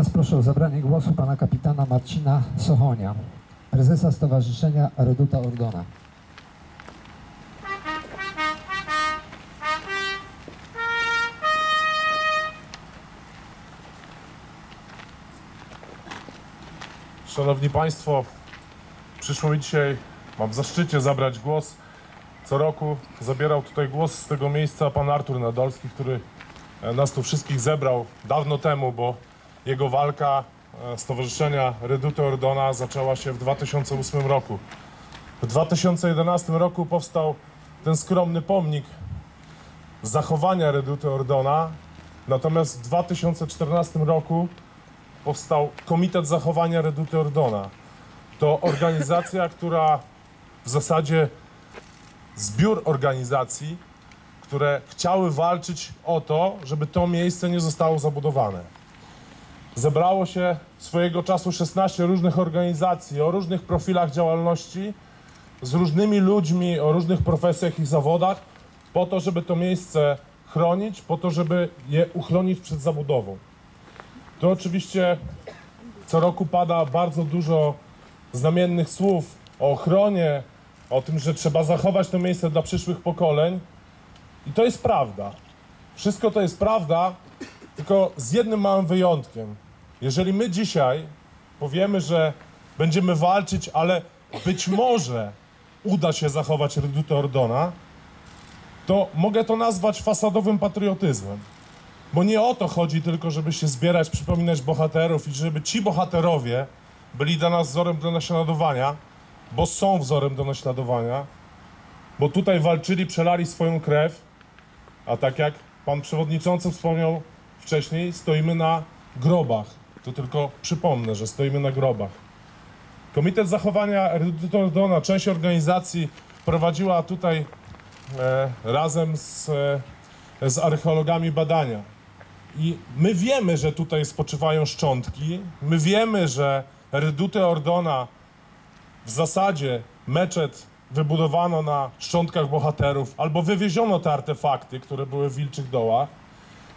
teraz proszę o zabranie głosu pana kapitana Marcina Sochonia, prezesa Stowarzyszenia Reduta Ordona. Szanowni Państwo, przyszło mi dzisiaj, mam zaszczycie zabrać głos. Co roku zabierał tutaj głos z tego miejsca pan Artur Nadolski, który e, nas tu wszystkich zebrał dawno temu, bo jego walka e, Stowarzyszenia Reduty Ordona zaczęła się w 2008 roku. W 2011 roku powstał ten skromny pomnik zachowania Reduty Ordona, natomiast w 2014 roku powstał Komitet Zachowania Reduty Ordona. To organizacja, która w zasadzie zbiór organizacji, które chciały walczyć o to, żeby to miejsce nie zostało zabudowane. Zebrało się swojego czasu 16 różnych organizacji o różnych profilach działalności, z różnymi ludźmi o różnych profesjach i zawodach, po to, żeby to miejsce chronić, po to, żeby je uchronić przed zabudową. To oczywiście co roku pada bardzo dużo znamiennych słów o ochronie, o tym, że trzeba zachować to miejsce dla przyszłych pokoleń. I to jest prawda. Wszystko to jest prawda, tylko z jednym małym wyjątkiem. Jeżeli my dzisiaj powiemy, że będziemy walczyć, ale być może uda się zachować Redutę Ordona, to mogę to nazwać fasadowym patriotyzmem. Bo nie o to chodzi tylko, żeby się zbierać, przypominać bohaterów i żeby ci bohaterowie byli dla nas wzorem do naśladowania, bo są wzorem do naśladowania, bo tutaj walczyli, przelali swoją krew, a tak jak pan przewodniczący wspomniał wcześniej, stoimy na grobach. To tylko przypomnę, że stoimy na grobach. Komitet Zachowania Reduty Ordona, część organizacji prowadziła tutaj e, razem z, e, z archeologami badania. I my wiemy, że tutaj spoczywają szczątki, my wiemy, że Reduty Ordona w zasadzie meczet wybudowano na szczątkach bohaterów, albo wywieziono te artefakty, które były w Wilczych Dołach.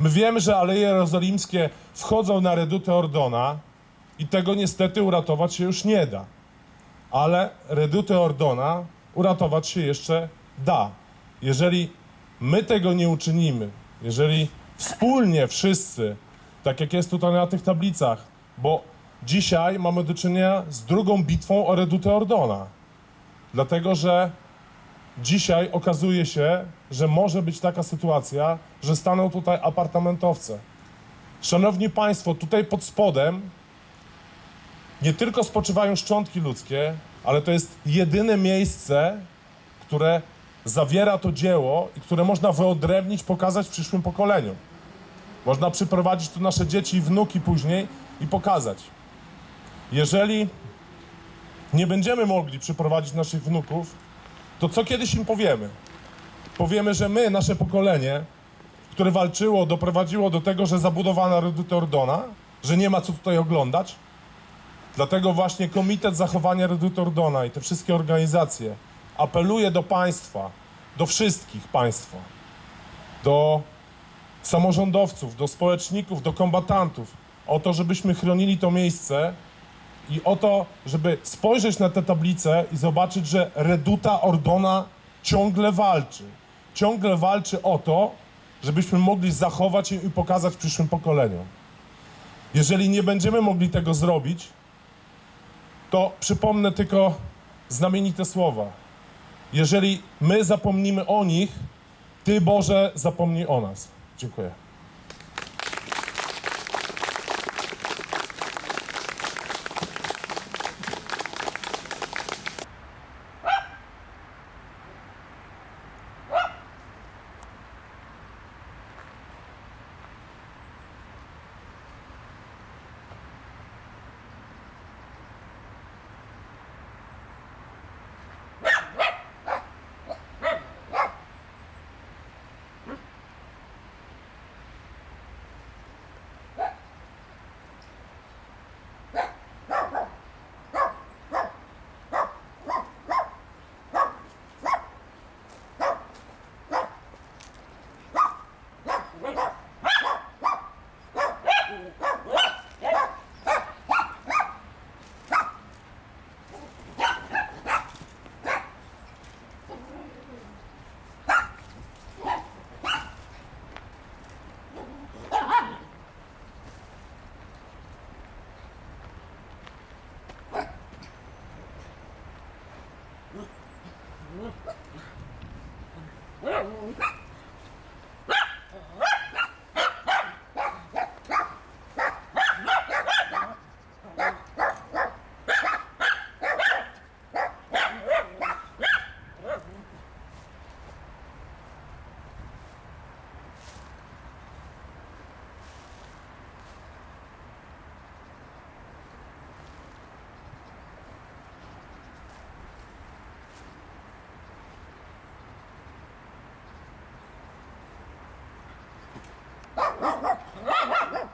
My wiemy, że Aleje Jerozolimskie wchodzą na Redutę Ordona i tego niestety uratować się już nie da. Ale Redutę Ordona uratować się jeszcze da. Jeżeli my tego nie uczynimy, jeżeli wspólnie wszyscy, tak jak jest tutaj na tych tablicach, bo dzisiaj mamy do czynienia z drugą bitwą o Redutę Ordona. Dlatego, że dzisiaj okazuje się, że może być taka sytuacja, że staną tutaj apartamentowce. Szanowni Państwo, tutaj pod spodem nie tylko spoczywają szczątki ludzkie, ale to jest jedyne miejsce, które zawiera to dzieło i które można wyodrębnić, pokazać przyszłym pokoleniom. Można przyprowadzić tu nasze dzieci i wnuki później i pokazać. Jeżeli nie będziemy mogli przyprowadzić naszych wnuków, to co kiedyś im powiemy? Powiemy, że my, nasze pokolenie, które walczyło, doprowadziło do tego, że zabudowano Redutę Ordona, że nie ma co tutaj oglądać. Dlatego właśnie Komitet Zachowania Reduty Ordona i te wszystkie organizacje apeluje do państwa, do wszystkich państwa, do samorządowców, do społeczników, do kombatantów o to, żebyśmy chronili to miejsce i o to, żeby spojrzeć na te tablice i zobaczyć, że Reduta Ordona ciągle walczy. Ciągle walczy o to, żebyśmy mogli zachować je i pokazać przyszłym pokoleniom. Jeżeli nie będziemy mogli tego zrobić, to przypomnę tylko znamienite słowa. Jeżeli my zapomnimy o nich, Ty, Boże, zapomnij o nas. Dziękuję. Ha ha ha!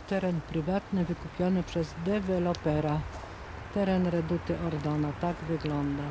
Teren prywatny wykupiony przez dewelopera. Teren Reduty Ordona. Tak wygląda.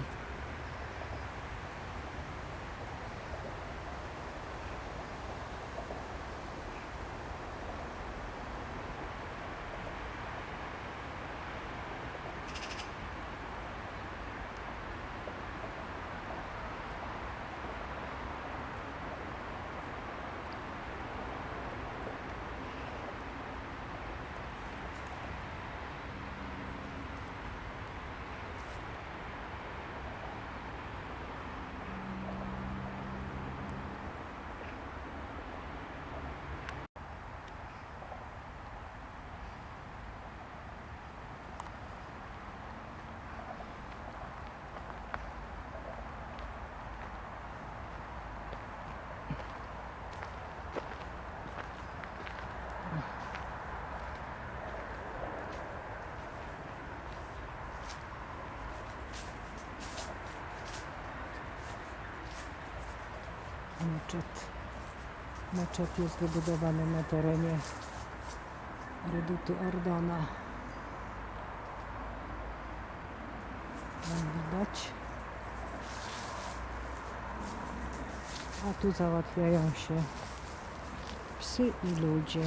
Meczet. Meczet jest wybudowany na terenie Reduty Ordona. Jak widać. A tu załatwiają się psy i ludzie.